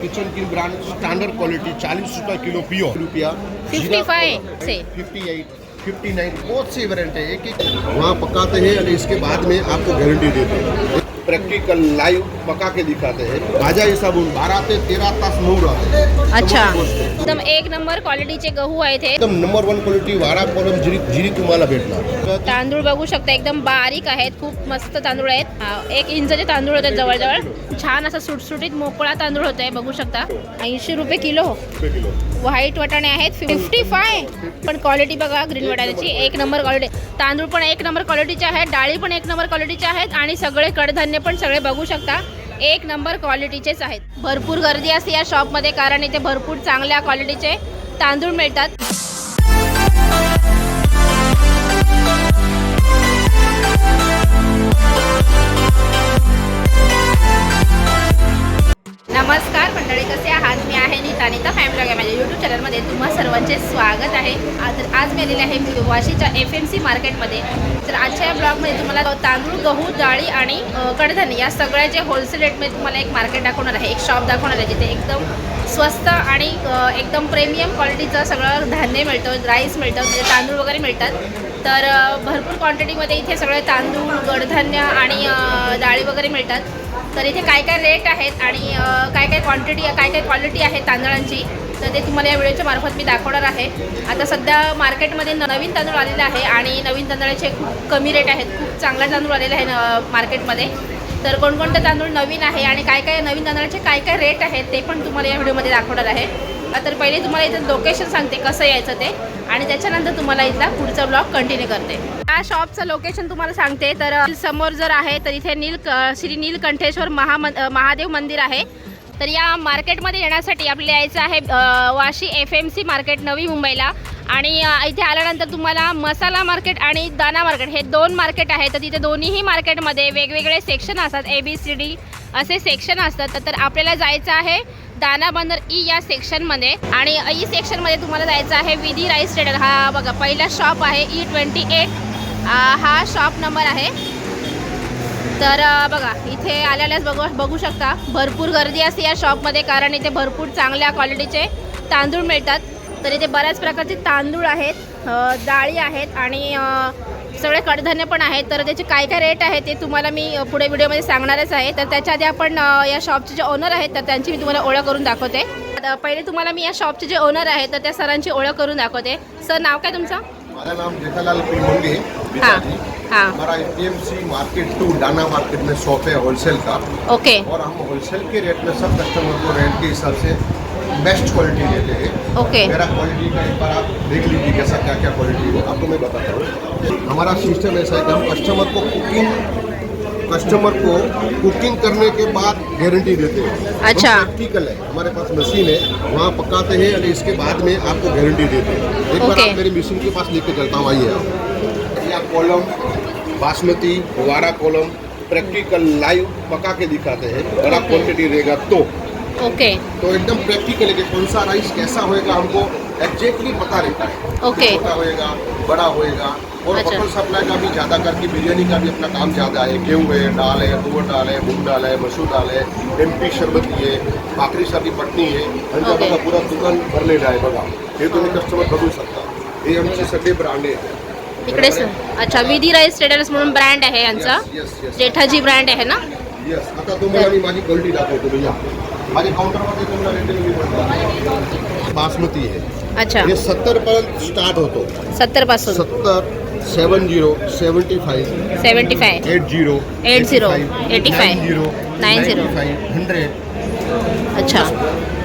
Kitchen की brand standard quality चालीस रुपये किलो पियो रुपया. 55 से. फिफ्टी एट फिफ्टी नाइन बहुत सी वेरेंट है एक एक वहाँ पकाते हैं और इसके बाद में आपको गारंटी देते हैं। प्रैक्टिकल लाइव पका के दिखाते हैं। भाजा ये साबुन बारह ते तेरह तास नऊ राहते अच्छा. एकदम एक नंबर क्वालिटीचे गहू आहेत हे एकदम number one quality Wada Kolam जिरी जिरी तुम्हाला भेटणार। तांदूळ बघू शकता एकदम बारीक आहेत खूप मस्त तांदूळ आहेत. हा, एक इंचचे तांदूळ होते जवळजवळ. छान असं सुटसुटीत मोकळा तांदूळ होतोय बघू शकता. ऐंशी रुपये किलो. रुपये किलो व्हाईट वाटाणे आहेत फिफ्टी फाय पण क्वालिटी बघा ग्रीन वाटाण्याची. एक नंबर क्वालिटी तांदूळ पण एक नंबर क्वालिटीचे आहेत डाळी पण एक नंबर क्वालिटीचे आहेत आणि सगळे कडधान्य पण सगळे बघू शकता. एक नंबर क्वालिटीचेच आहेत. भरपूर गर्दी असते या शॉपमध्ये कारण इथे भरपूर चांगल्या क्वालिटीचे तांदूळ मिळतात. सर्वांचे स्वागत आहे. आज आज मी आलेले आहे वाशीच्या एफ एम सी मार्केटमध्ये. तर आजच्या या ब्लॉगमध्ये तुम्हाला तांदूळ गहू डाळी आणि कडधान्य या सगळ्या जे होलसेल रेटमध्ये तुम्हाला एक मार्केट दाखवणार आहे एक शॉप दाखवणार आहे जिथे एकदम स्वस्त आणि एकदम प्रीमियम क्वालिटीचं सगळं धान्य मिळतं राईस मिळतं म्हणजे तांदूळ वगैरे मिळतात. तर भरपूर क्वांटिटीमध्ये इथे सगळे तांदूळ कडधान्य आणि डाळी वगैरे मिळतात. तर इथे काय काय रेट आहेत आणि काय काय क्वांटिटी काय काय क्वालिटी आहे तांदळांची? तर ते तुम्हाला या व्हिडिओच्या मार्फत मी दाखवणार आहे. आता सध्या मार्केटमध्ये नवीन तांदूळ आलेला आहे आणि नवीन तांदळाचे खूप कमी रेट आहेत. खूप चांगला तांदूळ आलेला आहे न- मार्केटमध्ये. तर कोणकोणते तांदूळ नवीन आहे आणि काय काय नवीन तांदळाचे काय काय रेट आहेत ते पण तुम्हाला या व्हिडिओमध्ये दाखवणार आहे. तर पहिले तुम्हाला इथं लोकेशन सांगते कसं यायचं ते आणि त्याच्यानंतर तुम्हाला इथला पुढचा ब्लॉग कंटिन्यू करते. या शॉपचं लोकेशन तुम्हाला सांगते. तर समोर जर आहे तर इथे नील श्री नीलकंठेश्वर महामं महादेव मंदिर आहे. तर या मार्केटमध्ये येण्यासाठी आपल्याला यायचं आहे Vashi F M C market नवी मुंबईला. आणि इथे आल्यानंतर तुम्हाला मसाला मार्केट आणि दाना मार्केट हे दोन मार्केट आहेत. तर तिथे दोन्हीही मार्केटमध्ये वेगवेगळे सेक्शन असतात ए बी सी डी असे सेक्शन असतात. तर- तर आपल्याला जायचं आहे दाना बंदर ई या सेक्शनमध्ये. आणि ई e सेक्शनमध्ये तुम्हाला जायचं आहे विधी राईस ट्रेडर हा बघा पहिला शॉप आहे ई ट्वेंटी एट. हा शॉप नंबर आहे. तर बघा इथे आल्यालाच बघू बघू शकता भरपूर गर्दी असते या शॉपमध्ये कारण इथे भरपूर चांगल्या क्वालिटीचे तांदूळ मिळतात. तर इथे बऱ्याच प्रकारचे तांदूळ आहेत डाळी आहेत आणि सगळे कडधान्य पण आहेत. तर त्याचे काय काय रेट आहे ते तुम्हाला मी पुढे व्हिडिओमध्ये सांगणारच आहे. तर त्याच्या आधी आपण या शॉपचे जे ओनर आहेत तर त्यांची मी तुम्हाला ओळख करून दाखवते. पहिले तुम्हाला मी या शॉपचे जे ओनर आहेत तर त्या सरांची ओळख करून दाखवते. सर नाव काय तुमचं? मेरा नाम जेठालाल हां. हमारा एपीएमसी मार्केट टू डाना मार्केट में शॉप है होलसेल का। ओके और हम होलसेल के रेट में सब कस्टमर को रेट के हिसाब से बेस्ट क्वालिटी देते हैं। ओके मेरा क्वालिटी का एक बार आप देख लीजिए कैसा क्या क्या क्वालिटी है। आपको मैं बताता हूँ। हमारा सिस्टम ऐसा है कि हम कस्टमर को कुकिंग कस्टमर को कुकिंग करने के बाद गारंटी देते हैं। अच्छा। प्रैक्टिकल है। हमारे पास मशीन है वहाँ पकाते हैं और इसके बाद में आपको गारंटी देते हैं। एक बार आप मेरी मशीन के पास लेके चलता हूँ आइए आप। या कॉलम बासमती वारा कॉलम प्रैक्टिकल लाइव पका के दिखाते हैं। बड़ा ओके। क्वांटिटी रहेगा तो। ओके तो एकदम प्रैक्टिकल है कि कौन सा राइस कैसा होएगा हमको एग्जैक्टली पता रहता है। ओके। छोटा होएगा बड़ा होएगा और अच्छा। होटल सप्लाई का भी ज़्यादा करके बिरयानी का भी अपना काम ज़्यादा है। गेहूँ है दाल है तुअर दाल है मूंग दाल है मसूर दाल है एम पी शरबती है भाकरी सारखी पटनी आहे आणि ओके. बघा पुरा दुकान भरलेलं आहे बघा हे तुम्ही कस्टमर बघू शकता हे आमचे सगळे ब्रांड आहे इकडे स- अच्छा विधी राईस ट्रेडर्स म्हणून ब्रँड आहे यांचा? येस जेठाजी ब्रँड आहे ना? येस आता तुम्हाला मी माझी क्वालिटी दाखवतो भैया. माझ्या काउंटरमध्ये तुम्हाला रेटिंग मी म्हणतो बासमती आहे. अच्छा. हे सत्तर पर्यंत स्टार्ट होतो. सत्तरपासून सत्तर seven zero seventy five seventy five. Eight zero eight zero eighty five zero nine zero. Five hundred. अच्छा।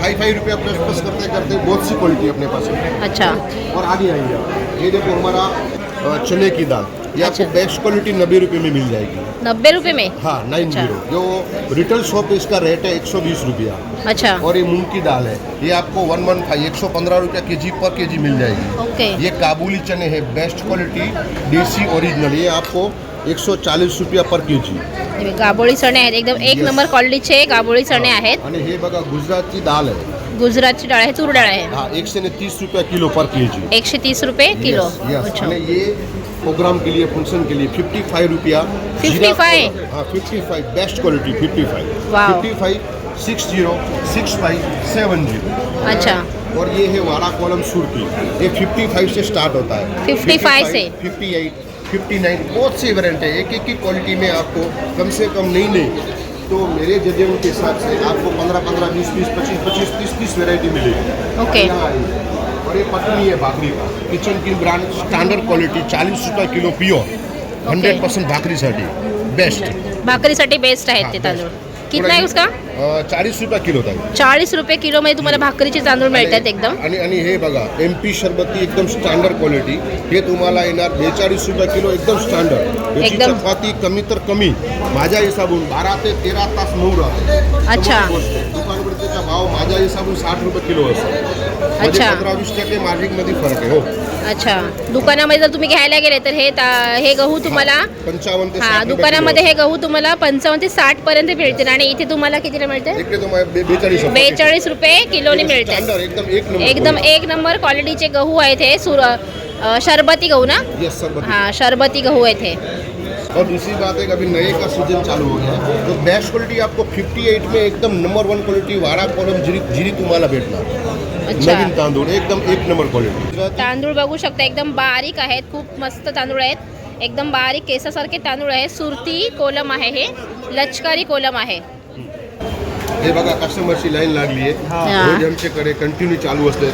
फाइव फाइव रुपया प्लस प्लस करते करते बहुत सी क्वालिटी अपने पास है। अच्छा। और आगे आइए ये देखो हमारा चने की दाल। ये आपको अच्छा। बेस्ट क्वालिटी नब्बे रुपये में मिल जाएगी। नब्बे रुपये में? हाँ नाइन अच्छा। ज़ीरो जो रिटेल शॉप है इसका रेट है एक सौ बीस रुपया। अच्छा। और ये मूंग की दाल है ये आपको वन वन फाइव एक सौ पंद्रह रुपया के जी पर के जी मिल जाएगी। ओके। ये काबुली चने हैं बेस्ट क्वालिटी देसी ओरिजिनल ये आपको एक सौ चालीस रुपया पर के जी। हे चणे आहेत एकदम एक. नंबर क्वालिटीचे गाबोळी चणे आहेत। आणि हे बघा गुजरातची दाल आहे। गुजरातची डाळ आहे तूर डाळ आहे. हा एकशे ने तीस रुपया किलो पर के जी। एकशे तीस रुपये किलो. अच्छा. ये प्रोग्राम के लिए फ़ंक्शन के लिए फिफ्टी फाइव रुपया। 55? हाँ fifty five best quality fifty five fifty five six zero six five seven zero अच्छा। और ये है वाड़ा कॉलम सुरती। ये 55 से स्टार्ट होता है। 55 से? 58 59 बहुत सी वेरिएंट है। एक एक की क्वालिटी में आपको कम से कम नहीं नहीं। तो मेरे जजेबल के हिसाब से आपको 15 15 20 20 25 25 30 30 वेराइटी मिलेगी। ओके ये पटनी है भाकरी. किचन की ब्रांड स्टँडर्ड क्वालिटी चाळीस रुपये किलो प्युअर हंड्रेड पर्सेंट भाकरीसाठी. बेस्ट भाकरीसाठी बेस्ट आहेत ते हाँ, तांदूळ. कितना आहे उसका? चाळीस रुपये किलो ताई. चाळीस रुपये किलोमध्ये तुम्हाला भाकरीचे तांदूळ मिळतात एकदम. आणि आणि हे बघा एम पी शरबती एकदम स्टँडर्ड क्वालिटी हे तुम्हाला येणार बेचाळीस रुपये किलो एकदम स्टँडर्ड याची एकदम. चपाती कमी तर कमी. माझ्या हिसाबून बारा ते तेरा तास मऊ राहते अच्छा. समोर दुकानवरतीचा भाव माझ्या हिसाबून साठ रुपये किलो असतो. म्हणजे अच्छा. पंधरा वीस टक्के मार्जिनमध्ये फरक आहे हो. अच्छा. दुकानामध्ये जर तुम्ही घ्यायला गेले तर हे ता- हे गहू तुम्हाला पंचावन्न ते हा 60 रुपये दुकानामध्ये किलो हे गहू तुम्हाला पंचावन्न ते साठ पर्यंत मिळतील आणि इथे तुम्हाला कितीला मिळते? असतो. इकडे तुम्हाला बे- बेचाळीस रुपये. बेचाळीस रुपये किलोने मिळते. एकदम एक नंबर एकदम एक नंबर क्वालिटीचे गहू आहेत हे सुर अ, शरबती गहू ना? यस हा शरबती गहू आहेत हे. और दूसरी बात है कि अभी नए का सीजन चालू हो गया है। तो बेस्ट क्वालिटी आपको 58 में एकदम number one quality Wada Kolam जिरी जिरी तुम्हाला भेटणार। अच्छा। नवीन तांदूळ एकदम एक नंबर क्वालिटी तांदूळ बघू शकता एकदम बारीक आहेत खूप मस्त तांदूळ आहेत. एकदम बारीक केसासारखे तांदूळ आहे. सुरती कोलम आहे हे. लचकारी कोलम आहे. हे बघा कस्टमरची लाईन लागली आहे हा. आमच्याकडे कंटिन्यू चालू असते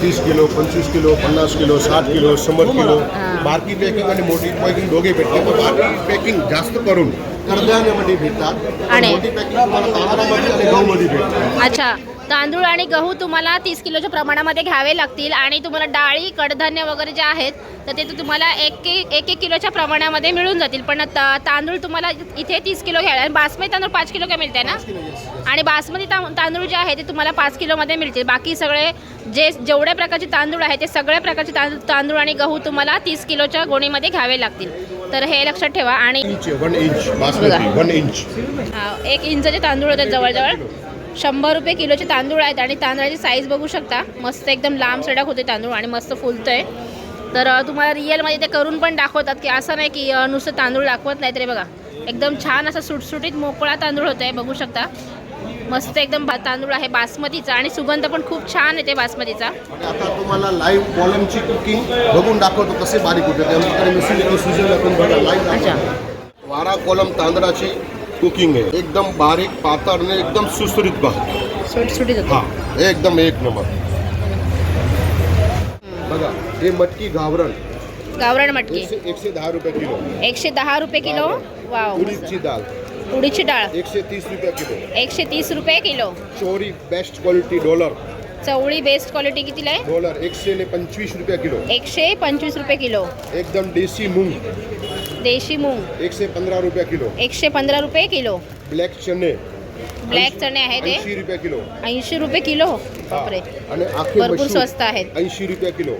तीस किलो पंचवीस किलो पन्नास किलो साठ किलो शंभर किलो. बारकी पॅकिंग आणि मोठी पॅकिंग दोघे भेटतात तर बारकी पॅकिंग जास्त करून कडधान्यामध्ये भेटतात. आणि- मोठी पॅकिंग तुम्हाला तांदळामध्ये आणि गहूमध्ये भेटतात. अच्छा तांदूळ आणि गहू तुम्हाला तीस किलोच्या प्रमाणामध्ये घ्यावे लागतील आणि तुम्हाला डाळी कडधान्य वगैरे जे आहेत तर ते तुम्हाला एक एक एक किलोच्या प्रमाणामध्ये मिळून जातील. पण ता- तांदूळ तुम्हाला इथे तीस किलो घ्यायला आणि बासमती तांदूळ पाच किलो काय मिळते ना? आणि बासमती ता- तांदूळ जे आहे ते तुम्हाला पाच किलोमध्ये मिळतील. बाकी सगळे जे जेवढ्या प्रकारचे तांदूळ आहे ते सगळ्या प्रकारचे तांदूळ तांदूळ आणि गहू तुम्हाला तीस किलोच्या गोणीमध्ये घ्यावे लागतील. तर हे लक्षात ठेवा आणि एक इंचाचे तांदूळ होते जवळजवळ. शंभर रुपये किलोचे तांदूळ आहेत आणि तांदळाची साईज बघू शकता. मस्त एकदम लांब सडक होते तांदूळ आणि मस्त फुलतंय. तर तुम्हाला रिअलमध्ये ते करून पण दाखवतात की असं नाही की नुसतं तांदूळ दाखवत नाही तरी बघा. एकदम छान असा सुटसुटीत मोकळा तांदूळ होत आहे बघू शकता. मस्त एकदम तांदूळ आहे बासमतीचा आणि सुगंध पण खूप छान येते बासमतीचा. आता तुम्हाला लाईव्ह कॉलमची कुकिंग बघून दाखवतो कसे बारीक होते बघा वारा कॉलम तांदळाची कुकिंग आहे. एकदम बारीक पातळ आणि एकदम सुसरीत हा होते. एकदम एक नंबर. बघा हे मटकी गावरण. गावरान मटकी. एकशे एकशे दहा रुपये किलो. एकशे दहा रुपये किलो? वाव उडीदची डाळ उडीदची डाळ. एकशे तीस रुपये किलो. एकशे तीस रुपये किलो. चोरी बेस्ट क्वालिटी डॉलर चवळी बेस्ट क्वालिटी कितीला आहे? डॉलर एकशे ने पंचवीस रुपये किलो. एकशे पंचवीस रुपये किलो. एकदम देसी मूंग. देशी मूग. एकशे पंधरा रुपये किलो. एकशे पंधरा रुपये किलो. ब्लॅक चणे. ब्लॅक चणे आहे ते ऐंशी रुपये किलो. ऐंशी रुपये किलो? बापरे. आणि आखे भरपूर मशरूम स्वस्त आहेत. ऐंशी रुपये किलो.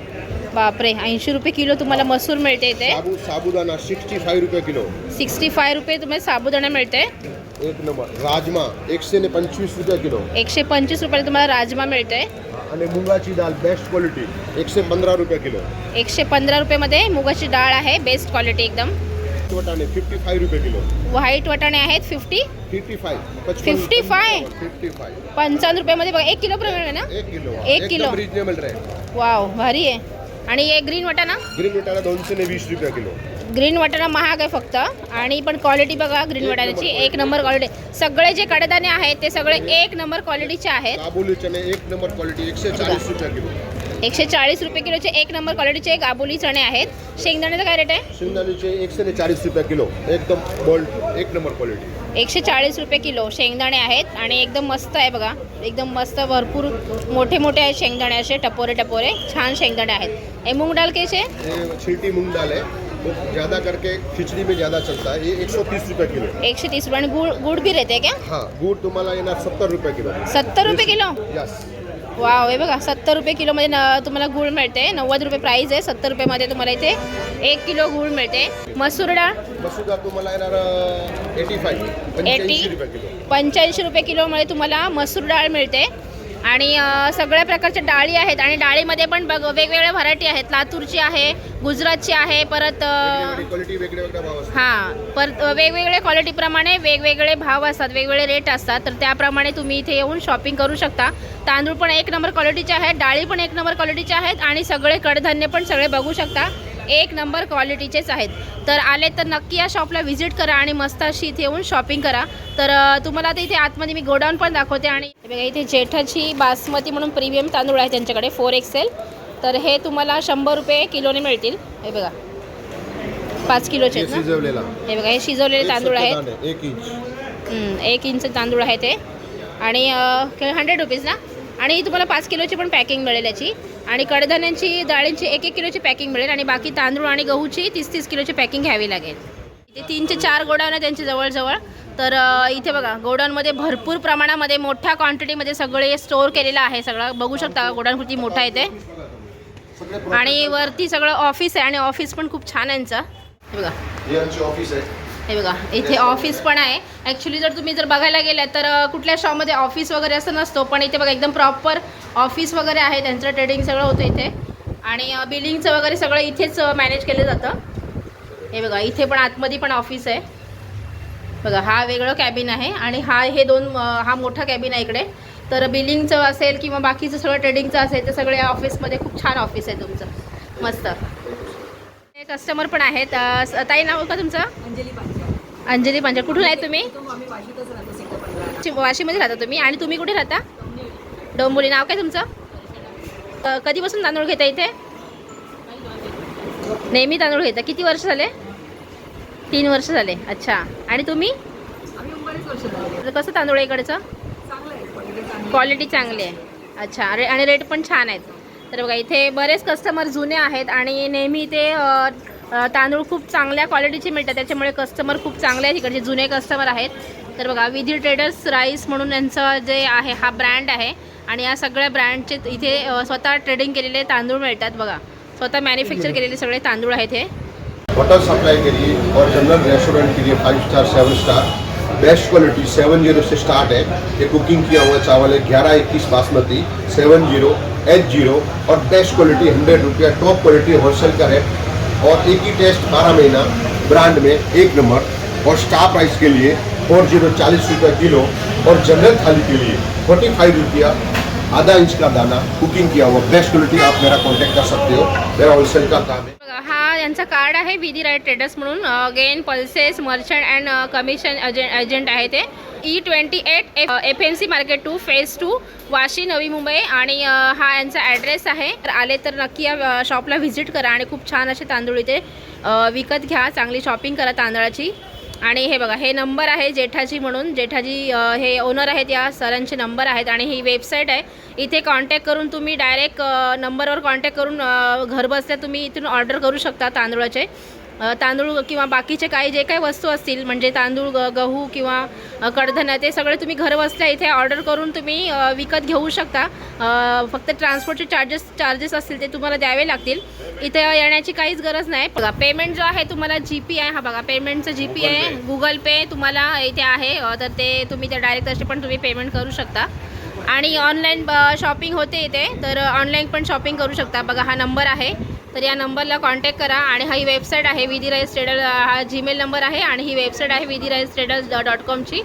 बापरे ऐंशी रुपये किलो तुम्हाला मसूर मिळते इथे. साबू साबुदाणा सिक्स्टी फाईव्ह रुपये किलो. सिक्स्टी फाय रुपये तुम्हाला साबुदाणा मिळते. एक नंबर राजमा एकशे ने पंचवीस रुपये किलो. एकशे पंचवीस रुपयाला तुम्हाला राजमा मिळते. आणि मुगाची डाळ बेस्ट क्वालिटी एकशे पंधरा रुपये किलो. एकशे पंधरा रुपयेमध्ये मुगाची डाळ आहे बेस्ट क्वालिटी एकदम. वटाणे फिफ्टी रुपये किलो. व्हाईट वाटाणे आहेत fifty fifty five 55? Fifty five पंचावन्न रुपयामध्ये बघा एक किलो प्रमाणे आहे ना? एक किलो एक किलो. रिजनेबल रेट वाव भारी आहे. आणि हे ग्रीन वाटाणा ग्रीन वटाणा दोनशे ने वीस रुपये किलो. ग्रीन वाटाणा महाग आहे फक्त. आणि पण क्वालिटी बघा ग्रीन वाटाण्याची एक नंबर क्वालिटी सगळे जे कडधान्य आहेत ते सगळे एक नंबर क्वालिटीचे आहेत. काबुली चणे एक नंबर क्वालिटी एकशे चाळीस रुपये किलो. एकशे चाळीस रुपये किलोचे एक नंबर क्वालिटीचे गाबोली चणे आहेत. शेंगदाण्याचं काय रेट आहे? शेंगदाण्याचे एकशे चाळीस रुपये किलो. एकदम बोल्ड एक नंबर क्वालिटी एकशे चाळीस रुपये किलो शेंगदाणे आहेत आणि एकदम मस्त आहे बघा. एकदम मस्त भरपूर मोठे मोठे आहेत शेंगदाणे असे टपोरे टपोरे. छान शेंगदाणे आहेत. हे मूग डाल कैसे छिलटी मूंग दाल है वो ज़्यादा करके खिचड़ी में ज़्यादा चलता है ये एक सौ तीस रुपये किलो एकशे तीस रुपये गुड गुड भी रहते क्या? हाँ गुड़ तुम्हाला येणार सत्तर रुपये किलो. सत्तर रुपये किलो? यस वाव हे बघा सत्तर रुपये किलोमध्ये न तुम्हाला गूळ मिळते. नव्वद रुपये प्राईस आहे. सत्तर रुपयेमध्ये तुम्हाला इथे एक किलो गूळ मिळते. मसूर डाळ? मसुदा तुम्हाला येणार एटी पंच्याऐंशी रुपये किलोमध्ये तुम्हाला मसूर डाळ मिळते. आणि सगळ्या प्रकारच्या डाळी आहेत आणि डाळीमध्ये पण बघ वेगवेगळ्या व्हरायटी आहेत. लातूरची आहे गुजरातची आहे परत हां परत वेगवेगळ्या क्वालिटीप्रमाणे वेगवेगळे भाव असतात वेगवेगळे रेट असतात. तर त्याप्रमाणे तुम्ही इथे येऊन शॉपिंग करू शकता. तांदूळ पण एक नंबर क्वालिटीचे आहेत डाळी पण एक नंबर क्वालिटीचे आहेत आणि सगळे कडधान्य पण सगळे बघू शकता. एक नंबर क्वालिटीचेच आहेत. तर आले तर नक्की या शॉपला व्हिजिट करा आणि मस्त अशी इथे येऊन शॉपिंग करा. तर तुम्हाला आता इथे आतमध्ये मी गोडाऊन पण दाखवते आणि हे बघा इथे जेठाची बासमती म्हणून प्रीमियम तांदूळ आहे त्यांच्याकडे फोर एक्सेल तर हे तुम्हाला शंभर रुपये किलोने मिळतील. हे बघा. पाच किलोचे हे हे बघा हे शिजवलेले तांदूळ आहेत. एक इंच एक इंच तांदूळ आहे ते. आणि हंड्रेड रुपीज ना? आणि तुम्हाला पाच किलोची पण पॅकिंग मिळेल याची. आणि कडधान्यांची डाळींची एक एक किलोची पॅकिंग मिळेल आणि बाकी तांदूळ आणि गहूची तीस तीस किलोची पॅकिंग घ्यावी लागेल. इथे तीन ते चार गोडाऊन आहे त्यांचे जवळजवळ. तर इथे बघा गोडाऊनमध्ये भरपूर प्रमाणामध्ये मोठ्या क्वांटिटीमध्ये सगळे स्टोअर केलेलं आहे. सगळं बघू शकता गोडाऊन किती मोठं आहे ते. आणि वरती सगळं ऑफिस आहे आणि ऑफिस पण खूप छान आहे यांचं. हे बघा. हे ऑफिस आहे. हे बघा इथे ऑफिस पण आहे. ॲक्च्युली जर तुम्ही जर बघायला गेलात तर कुठल्या शॉपमध्ये ऑफिस वगैरे असं नसतो पण इथे बघा एकदम प्रॉपर ऑफिस वगैरे आहे त्यांचं ट्रेडिंग सगळं होतं इथे. आणि बिलिंगचं वगैरे सगळं इथेच मॅनेज केलं जातं. हे बघा इथे पण आतमध्ये पण ऑफिस आहे. बघा हा वेगळं कॅबिन आहे आणि हा हे दोन हा मोठा कॅबिन आहे इकडे. तर बिलिंगचं असेल किंवा बाकीचं सगळं ट्रेडिंगचं असेल ते सगळे ऑफिसमध्ये खूप छान ऑफिस आहे तुमचं. मस्त. कस्टमर पण आहेत. ताई नाव का तुमचं? अंजली पांचाळ. अंजली पांजर कुठून आहे तुम्ही? वाशीमध्ये राहता तुम्ही? आणि तुम्ही कुठे राहता? डोंबोली नाव काय तुमचं? क- कधीपासून तांदूळ घेता इथे? नेहमी तांदूळ घेता. किती वर्ष झाले? तीन वर्ष झाले. अच्छा. आणि तुम्ही? कसं तांदूळ आहे इकडचं? क्वालिटी चांगली आहे. अच्छा. अरे आणि रेट पण छान आहेत. तर बघा इथे बरेच कस्टमर जुने आहेत आणि नेहमी इथे तांदूळ खूप चांगल्या क्वालिटीचे मिळतात. त्याच्यामुळे कस्टमर खूप चांगले आहेत. इकडचे जुने कस्टमर आहेत. तर बघा विधी ट्रेडर्स राईस म्हणून यांचं जे आहे हा ब्रँड आहे. आणि या सगळ्या ब्रँडचे इथे अ, स्वतः ट्रेडिंग केलेले तांदूळ मिळतात बघा. स्वतः मॅन्युफॅक्चर केलेले सगळे तांदूळ आहेत हे. होटल सप्लाई के लिए और जनरल रेस्टोरेंट के लिए five star seven star best quality seven zero से स्टार्ट है. ये कुकिंग किया हुआ चावल है ग्यारह इक्कीस basmati seven zero H zero और बेस्ट क्वालिटी हंड्रेड रुपया टॉप क्वालिटी होलसेल का है. और एक ही टेस्ट बारह महीना ब्रांड में एक नंबर और स्टार प्राइस के लिए फोर ज़ीरो चालीस रुपया किलो और जनरल थाली के लिए फोर्टी फाइव रुपया आधा इंच का दाना कुकिंग किया हुआ बेस्ट क्वालिटी आप मेरा कांटेक्ट कर सकते हो। मेरा होलसेल का काम है। बघा, हा यांचा कार्ड आहे विधी राईट ट्रेडर्स म्हणून. Again pulses merchant and commission agent आहे ते. E twenty eight F F M C market two phase two Vashi Navi Mumbai. आणि हा यांचा ॲड्रेस आहे. तर आले तर नक्की या शॉपला व्हिजिट करा आणि खूप छान असे तांदूळ इथे विकत घ्या. चांगली शॉपिंग करा तांदळाची. आणि हे बघा हे नंबर आहे जेठाजी म्हणून. जेठाजी हे ओनर आहेत या सरांचे नंबर आहेत आणि ही वेबसाईट आहे. इथे कॉन्टॅक्ट करून तुम्ही डायरेक्ट नंबरवर कॉन्टॅक्ट करून घरबसल्या तुम्ही इथून ऑर्डर करू शकता तांदूळाचे. तांदूळ किंवा बाकीचे काही जे काही वस्तू असतील म्हणजे तांदूळ ग गहू किंवा कडधान्य ते सगळे तुम्ही घरबसल्या इथे ऑर्डर करून तुम्ही विकत घेऊ शकता. फक्त ट्रान्सपोर्टचे चार्जेस चार्जेस असतील ते तुम्हाला द्यावे लागतील. इथे येण्याची काहीच गरज नाही. बघा पेमेंट जो आहे तुम्हाला जी पी आहे. हा बघा पेमेंटचं जी पी आहे. गुगल पे तुम्हाला इथे आहे. तर ते तुम्ही ते डायरेक्ट असे पण तुम्ही पेमेंट करू शकता. आणि ऑनलाईन शॉपिंग होते इथे. तर ऑनलाईन पण शॉपिंग करू शकता. बघा हा नंबर आहे. तर या नंबरला कॉन्टॅक्ट करा आणि हा ही वेबसाईट आहे विधी राईस ट्रेडर हा जीमेल नंबर आहे आणि ही वेबसाईट आहे विधी राईस ट्रेडर्स डॉट कॉमची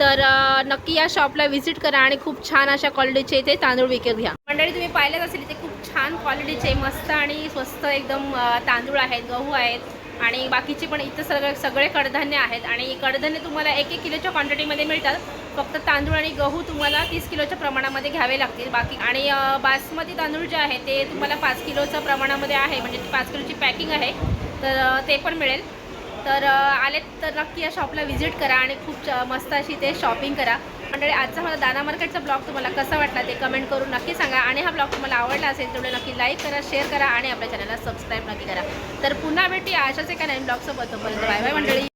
तर नक्की या शॉपला व्हिजिट करा आणि खूप छान अशा क्वालिटीचे इथे तांदूळ विकत घ्या. मंडळी तुम्ही पाहिलेच असेल इथे खूप छान क्वालिटीचे मस्त आणि स्वस्त एकदम तांदूळ आहेत गहू आहेत आणि बाकीचे पण इथं सगळे सगळे कडधान्य आहेत. आणि कडधान्य तुम्हाला एक एक किलोच्या क्वांटिटीमध्ये मिळतात. फक्त तांदूळ आणि गहू तुम्हाला तीस किलोच्या प्रमाणामध्ये घ्यावे लागतील. बाकी आणि बासमती तांदूळ जे आहे ते तुम्हाला पाच किलोच्या प्रमाणामध्ये आहे. म्हणजे ती पाच किलोची पॅकिंग आहे. तर ते पण मिळेल. तर आलेत तर नक्की या शॉपला व्हिजिट करा आणि खूप च- मस्त अशी ते शॉपिंग करा. मंडळी आजचा मला दाना मार्केटचा ब्लॉग तुम्हाला कसा वाटला ते कमेंट करून नक्की सांगा. आणि हा ब्लॉग तुम्हाला आवडला असेल तेवढे नक्की लाईक करा शेअर करा आणि आपल्या चॅनलला सबस्क्राईब नक्की करा. तर पुन्हा भेटी अशाच एका नवीन ब्लॉगसोबत. बाय बाय मंडळी.